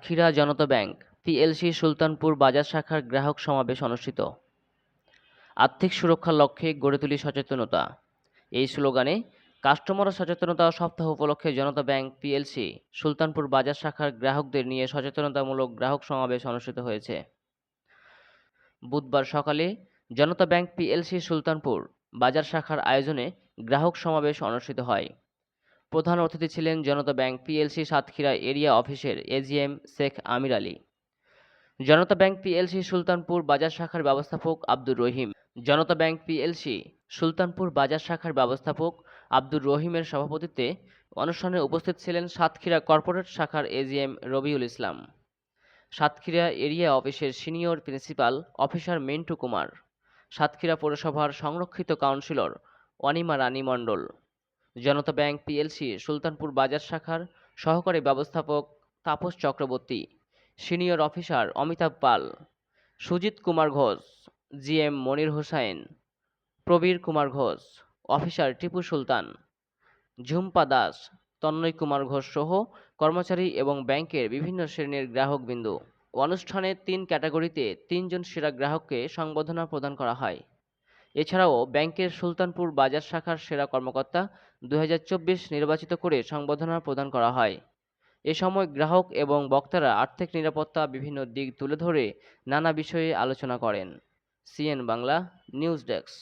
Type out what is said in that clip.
Satkhira Janata bank PLC Sultanpur Bazar শাখার গ্রাহক সমাবেশ অনুষ্ঠিত। আর্থিক সুরক্ষার লক্ষ্যে গড়ে তুলি সচেতনতা। এই স্লোগানে কাস্টমার সচেতনতা সপ্তাহ উপলক্ষে জনতা ব্যাংক পিএলসি সুলতানপুর বাজার শাখার গ্রাহকদের নিয়ে সচেতনতামূলক গ্রাহক সমাবেশ অনুষ্ঠিত হয়েছে। বুধবার সকালে জনতা ব্যাংক পিএলসি সুলতানপুর বাজার শাখার আয়োজনে গ্রাহক সমাবেশ অনুষ্ঠিত হয়। প্রধান অতিথি ছিলেন Janata bank PLC Satkhira area অফিসের AGM Sheikh Amir Ali. Janata bank PLC Sultanpur Bazar শাখার ব্যবস্থাপক আব্দুর রহিম। জনতা ব্যাংক পিএলসি সুলতানপুর বাজার শাখার ব্যবস্থাপক আব্দুর রহিমের সভাপতিত্বে অনুষ্ঠানে উপস্থিত ছিলেন সাতক্ষীরা কর্পোরেট শাখার এজিএম রবিউল ইসলাম। সাতক্ষীরা এরিয়া অফিসের senior principal officer Mintu Kumar. Satkhira পৌরসভার সংরক্ষিত councillor Anima Rani Mondal. Janata bank PLC, Sultanpur Bazar শাখার সহকারী ব্যবস্থাপক Tapas Chakraborty, senior officer Amitabh Pal, Sujit Kumar Ghosh, GM Monir Hossain, Prabir Kumar Ghosh, officer Tipu Sultan, Jhumpa Das, Tanmoy Kumar Ghosh সহ কর্মচারী এবং ব্যাংকের বিভিন্ন শ্রেণির গ্রাহকবৃন্দ। অনুষ্ঠানে তিন ক্যাটাগরিতে তিনজন সেরা গ্রাহককে সংবর্ধনা প্রদান করা হয়। এছাড়াও ব্যাংকের সুলতানপুর বাজার শাখার সেরা কর্মকর্তা দু হাজার চব্বিশ নির্বাচিত করে সংবর্ধনা প্রদান করা হয়। এ সময় গ্রাহক এবং বক্তারা আর্থিক নিরাপত্তা বিভিন্ন দিক তুলে ধরে নানা বিষয়ে আলোচনা করেন। CN Bangla, news desk.